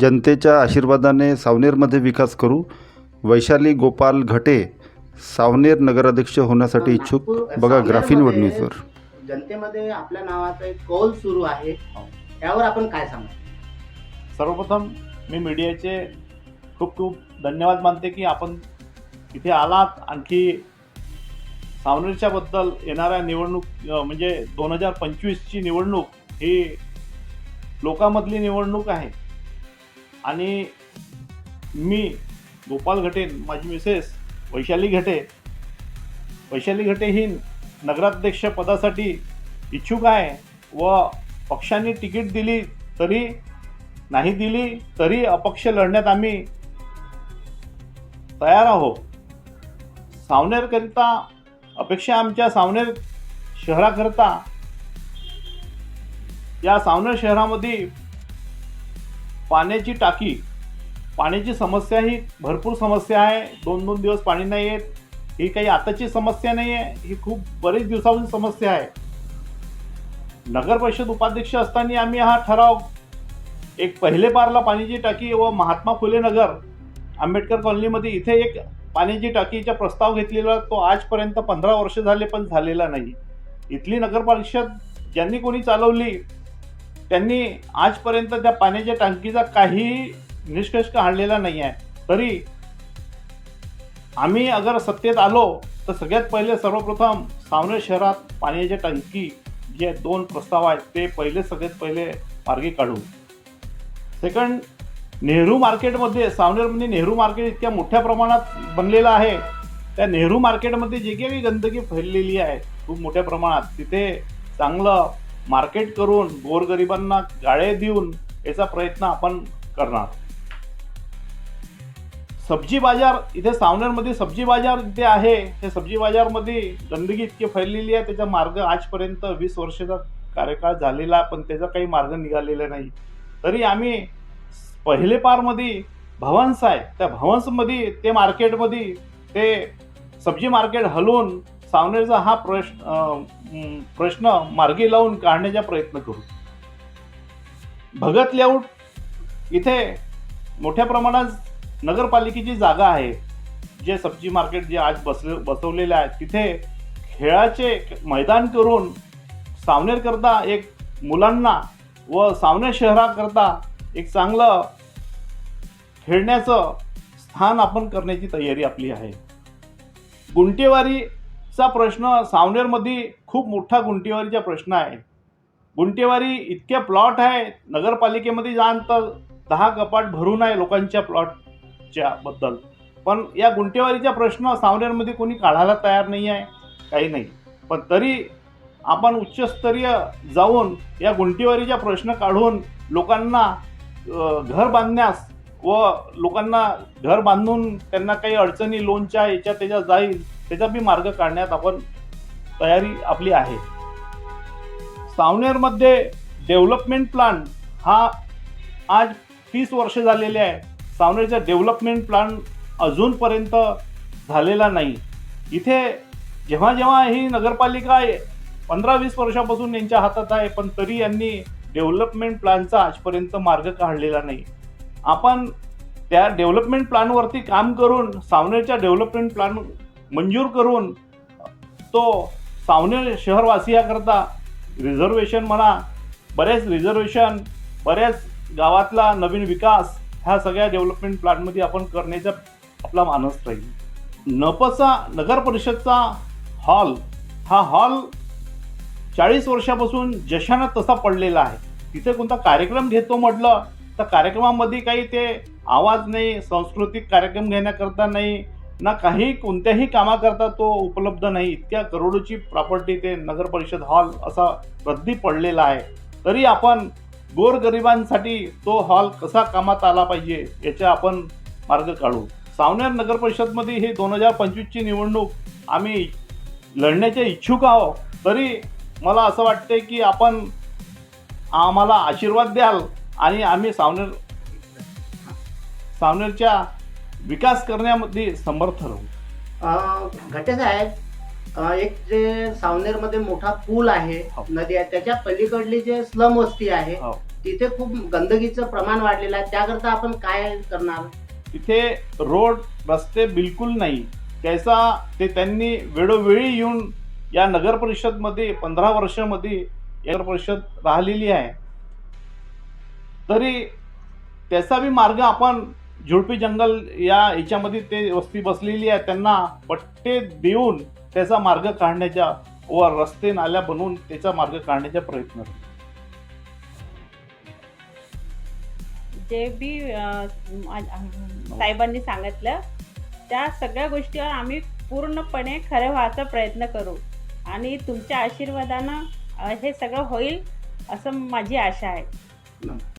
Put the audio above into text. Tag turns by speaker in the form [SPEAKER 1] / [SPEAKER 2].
[SPEAKER 1] जनतेच्या आशीर्वादाने सावनेरमध्ये विकास करू. वैशाली गोपाल घटे सावनेर नगराध्यक्ष होण्यासाठी इच्छुक. बघा ग्राफीन वर
[SPEAKER 2] जनतेमध्ये आपल्या नावाचा एक कौल सुरू आहे. त्यावर आपण काय सांगा
[SPEAKER 3] सर्वप्रथम मी मीडियाचे खूप खूप धन्यवाद मानते की आपण इथे आलात. आणखी सावनेरच्या बद्दल येणाऱ्या निवडणूक म्हणजे दोन हजार पंचवीसची निवडणूक ही लोकांमधली निवडणूक आहे. आणि मी गोपाल घटे माझी मिसेस वैशाली घटे वैशाली घटे ही नगराध्यक्ष पदासाठी इच्छुक आहे व पक्षाने तिकीट दिली तरी नाही दिली तरी अपक्ष लढण्यात आम्ही तयार आहो सावनेरकरिता अपेक्षा आमच्या सावनेर शहराकरिता. या सावनेर शहरामध्ये पाण्याची टाकी पाण्याची समस्या ही भरपूर समस्या आहे. दोन दोन दिवस पाणी नाही येत. ही काही आताची समस्या नाही आहे ही खूप बरेच दिवसापासून समस्या आहे. नगर परिषद उपाध्यक्ष असताना आम्ही हा ठराव एक पहिले पारला पाण्याची टाकी व महात्मा फुले नगर आंबेडकर कॉलनीमध्ये इथे एक पाण्याची टाकीचा प्रस्ताव घेतलेला तो आजपर्यंत पंधरा वर्ष झाले पण झालेला नाही. इथली नगरपरिषद ज्यांनी कोणी चालवली त्यांनी आजपर्यंत त्या पाण्याच्या टाकीचा काही निष्कर्ष काढलेला नाही आहे. तरी आम्ही अगर सत्तेत आलो तर सगळ्यात पहिले सर्वप्रथम सावनेर शहरात पाण्याच्या टाकी जे दोन प्रस्ताव आहेत ते पहिले सगळ्यात पहिले मार्गी काढू. सेकंड नेहरू मार्केटमध्ये सावनेरमध्ये नेहरू मार्केट इतक्या मोठ्या प्रमाणात बनलेलं आहे. त्या नेहरू मार्केटमध्ये जे काही गंदगी फैललेली आहे खूप मोठ्या प्रमाणात तिथे चांगलं मार्केट करून गोरगरिबांना गाळे देऊन याचा प्रयत्न आपण करणार. सब्जी बाजार इथे सावनेरमध्ये सब्जी बाजार इथे आहे. हे सब्जी बाजारमध्ये गंदगी इतकी फैललेली आहे त्याचा मार्ग आजपर्यंत वीस वर्षाचा कार्यकाळ झालेला आहे, पण त्याचा काही मार्ग निघालेला नाही. तरी आम्ही पहिले पारमध्ये भवन्स आहे. त्या भवन्समध्ये ते मार्केटमध्ये ते सब्जी मार्केट हलवून सावनेरचा हा प्रश्न प्रश्न मार्गी लावून काढण्याचा प्रयत्न करू. भगत लेआउट इथे मोठ्या प्रमाणात नगरपालिकेची जागा आहे. जे सब्जी मार्केट जे आज बसले बसवलेले आहे तिथे खेळाचे मैदान करून सावनेरकरता एक मुलांना व सावनेर शहराकरता एक चांगलं खेळण्याचं स्थान आपण करण्याची तयारी आपली आहे. गुंटेवारी चा प्रश्न सावनेरमध्ये खूप मोठा गुंटेवारीचा प्रश्न आहे. गुंटेवारी इतके प्लॉट आहे नगरपालिकेमध्ये जाण तर दहा कपाट भरून आहे लोकांच्या प्लॉटच्या बद्दल. पण या गुंटेवारीचा प्रश्न सावनेरमध्ये कोणी काढायला तयार नाही आहे काही नाही. पण तरी आपण उच्चस्तरीय जाऊन या गुंटेवारीचा प्रश्न काढून लोकांना घर बांधण्यास व लोकांना घर बांधून त्यांना काही अडचणी लोनच्या याच्या त्याच्या जाईल त्याचा बी मार्ग काढण्यात आपण तयारी आपली आहे. सावनेरमध्ये डेव्हलपमेंट प्लान हा आज तीस वर्ष झालेले आहे. सावनेरचा डेव्हलपमेंट प्लान अजूनपर्यंत झालेला नाही. इथे जेव्हा जेव्हा ही नगरपालिका पंधरा वीस वर्षापासून यांच्या हातात आहे पण तरी यांनी डेव्हलपमेंट प्लॅनचा आजपर्यंत मार्ग काढलेला नाही. आपण त्या डेव्हलपमेंट प्लॅनवरती काम करून सावनेरच्या डेव्हलपमेंट प्लॅन मंजूर करून तो सावनेर शहरवासियाकरता रिझर्वेशन म्हणा बरेच रिझर्वेशन बऱ्याच गावातला नवीन विकास ह्या सगळ्या डेव्हलपमेंट प्लॅनमध्ये आपण करण्याचा आपला मानस राहील. नपचा नगर परिषदचा हॉल हा हॉल चाळीस वर्षापासून जशानं तसा पडलेला आहे. तिथे कोणता कार्यक्रम घेतो म्हटलं तर कार्यक्रमामध्ये काही ते आवाज नाही सांस्कृतिक कार्यक्रम घेण्याकरता नाही ना काही कोणत्याही कामाकरता तो उपलब्ध नाही. इतक्या करोडोची प्रॉपर्टी ते नगर परिषद हॉल असा रद्दी पडलेला आहे. तरी आपण गोरगरिबांसाठी तो हॉल कसा कामात आला पाहिजे याचा आपण मार्ग काढू. सावनेर नगर परिषदमध्ये ही दोन हजार पंचवीसची निवडणूक आम्ही लढण्याचे इच्छुक आहोत तरी मला असं वाटते की आपण आम्हाला आशीर्वाद द्याल आणि आम्ही सावनेर सावनेरच्या विकास करण्यामध्ये समर्थ राहू.
[SPEAKER 2] घटे साहेब एक जे सावनेरमध्ये मोठा पूल आहे
[SPEAKER 3] हो.
[SPEAKER 2] नदी आहे त्याच्या पलीकडली जे स्लम वस्ती आहे
[SPEAKER 3] हो.
[SPEAKER 2] तिथे खूप गंदगीचं प्रमाण वाढलेलं आहे. त्याकरता आपण काय करणार?
[SPEAKER 3] तिथे रोड रस्ते बिलकुल नाही. त्याचा ते त्यांनी वेळोवेळी येऊन या नगर परिषदमध्ये पंधरा वर्षामध्ये नगर परिषद राहिलेली आहे. तरी त्याचा बी मार्ग आपण झुडपी जंगल या याच्यामध्ये ते वस्ती बसलेली आहे. त्यांना पट्टे देऊन त्याचा मार्ग काढण्याच्या व रस्ते नाल्या बनवून त्याचा मार्ग काढण्याचा प्रयत्न.
[SPEAKER 4] जे बी साहेबांनी सांगितलं त्या सगळ्या गोष्टीवर आम्ही पूर्णपणे खरे व्हायचा प्रयत्न करू. आणि तुमच्या आशीर्वादानं हे सगळं होईल असं माझी आशा आहे.